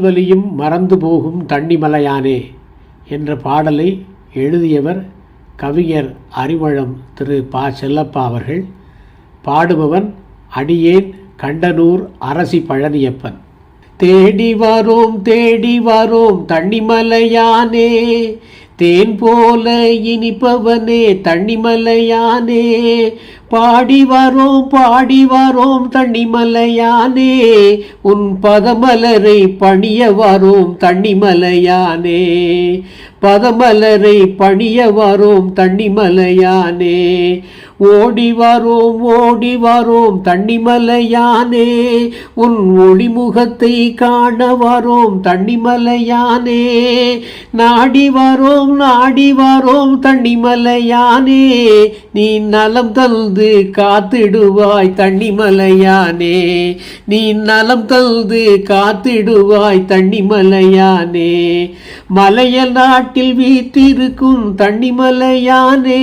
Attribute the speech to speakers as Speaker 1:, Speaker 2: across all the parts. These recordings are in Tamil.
Speaker 1: வலியும் மறந்து போகும் தண்ணிமலையானே என்ற பாடலை எழுதியவர் கவிஞர் அறிவழம் திரு. பா. செல்லப்பா அவர்கள். பாடுபவன் அடியேன் கண்டனூர் அரசி பழனியப்பன். தேடி வரோம் தேடி வரோம் தண்ணிமலையானே தேன் போல இனிப்பவனே தண்ணிமலையானே பாடி வரோம் பாடி வரோம் தண்ணிமலையானே. உன் பதமலரை பணிய வரோம் தண்ணிமலையானே. பதமலரை பணிய வரோம் தண்ணிமலையானே. ஓடி வரோம் ஓடி வரோம் தண்ணிமலையானே. உன் ஒளிமுகத்தை காண வரோம் தண்ணிமலையானே. நாடி வரோம் நாடி வரோம் தண்ணிமலையானே. நீ நலம் தந்து காத்திடுவாய் தண்ணிமலையானே. நீ நலம் தந்து காத்திடுவாய் தண்ணிமலையானே. மலைய நாட்டில் வீற்றிருக்கும் தண்ணிமலையானே.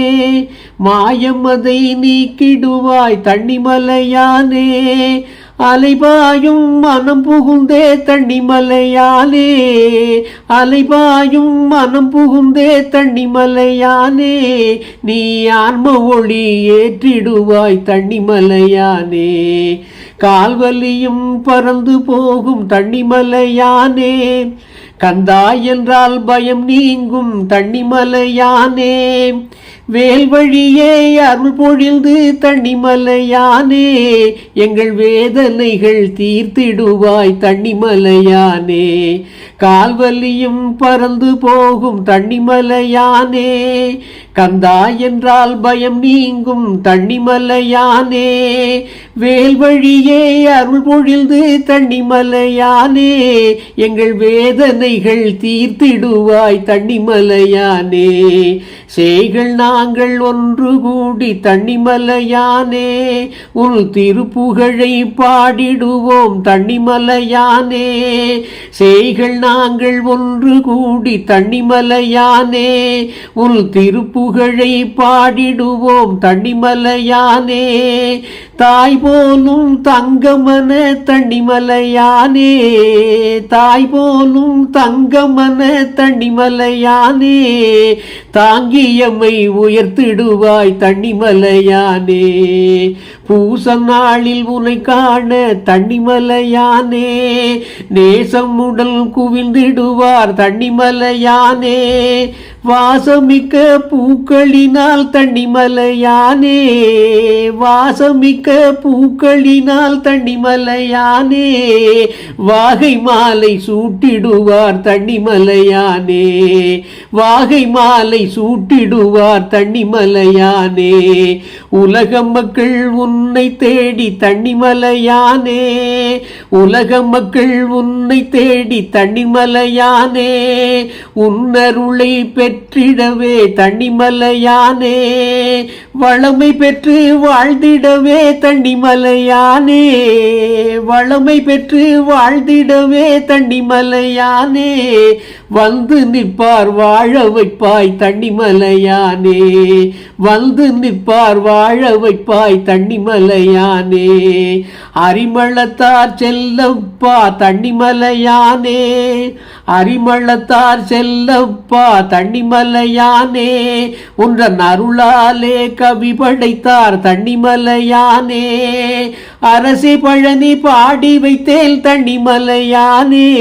Speaker 1: மாயம் அதை நீக்கிடுவாய் தண்ணிமலையானே. அலைபாயும் மனம் புகுந்தே தண்ணிமலையானே அலைபாயும் மனம் புகுந்தே தண்ணிமலையானே நீ ஆன்ம ஒளி ஏற்றிடுவாய் தண்ணிமலையானே கால்வலியும் பறந்து போகும் தண்ணிமலையானே. கந்தா என்றால் பயம் நீங்கும் தண்ணிமலையானே. வேல் வழியே அருள் பொழிந்து தண்ணிமலையானே எங்கள் வேதனைகள் தீர்த்திடுவாய் தண்ணிமலையானே. கால்வலியும் பறந்து போகும் தண்ணிமலையானே கந்தா என்றால் பயம் நீங்கும் தண்ணிமலையானே. வேல் வழியே அருள் பொழிந்து தண்ணிமலையானே எங்கள் வேதனைகள் தீர்த்திடுவாய் தண்ணிமலையானே. செய்கள் நாங்கள் ஒன்று கூடி தண்ணிமலையானே உன் திருப்புகழை பாடிடுவோம் தண்ணிமலையானே. செய்கள் நாங்கள் ஒன்று கூடி தண்ணிமலையானே உன் திருப்புகழை பாடிடுவோம் தண்ணிமலையானே. தாய் போலும் தங்கமன தண்ணிமலையானே தாய் போலும் தங்கமன தண்ணிமலையானே. தாங்கியமை உயர்த்திடுவாய் தண்ணிமலையானே. பூச நாளில் உனை காண தண்ணிமலையானே. நேசம் உடல் குவிந்திடுவார் தண்ணிமலையானே. வாசமிக்க பூக்களினால் தண்ணிமலையானே. வாசமிக்க பூக்களினால் தண்ணிமலையானே. வாகை மாலை சூட்டிடுவார் தண்ணிமலையானே. வாகை மாலை சூட்டிடுவார் தண்ணிமலையானே. உலக மக்கள் உன் உன்னை தேடி தண்ணிமலையானே உலக மக்கள் உன்னை தேடி தண்ணிமலையானே உன்னருளை பெற்றிடவே தண்ணிமலையானே வளமை பெற்று வாழ்ந்திடவே தனிமலையானே வளமை பெற்று வாழ்ந்திடவே தண்ணிமலையானே வந்து நிற்பார் வாழ வைப்பாய் தண்ணிமலையானே வந்து நிற்பார் வாழ வைப்பாய் தண்ணிமலையானே அரிமளத்தார் செல்லப்பா தண்ணிமலையானே. அரிமளத்தார் செல்லப்பா தண்ணிமலையானே. உன்றன் அருளாலே கவி படைத்தார் தண்ணிமலையானே. அரசி பழனி பாடி வைத்தேல் தண்ணிமலையானே.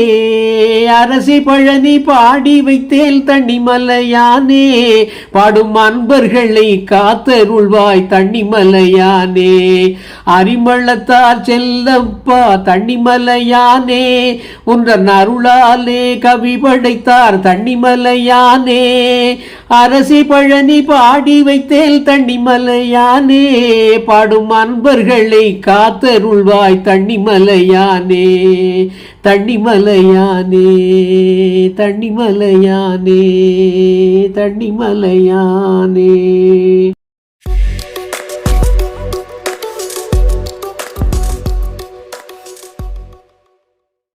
Speaker 1: அரசி பழனி பாடி வைத்தேல் தண்ணிமலையானே. பாடும் அன்பர்களை காத்தருள்வாய் தண்ணிமலையானே. அரிமளத்தார் செல்லப்பா தண்ணிமலையானே. உன்றன் அருளாலே கவி படைத்தார் தண்ணிமலையானே. அரசி பழனி பாடி வைத்தேல் தண்ணிமலையானே. பாடும் அன்பர்களை காத்தருள்வாய் தண்ணிமலையானே தண்ணிமலையானே தண்ணிமலையானே தண்ணிமலையானே.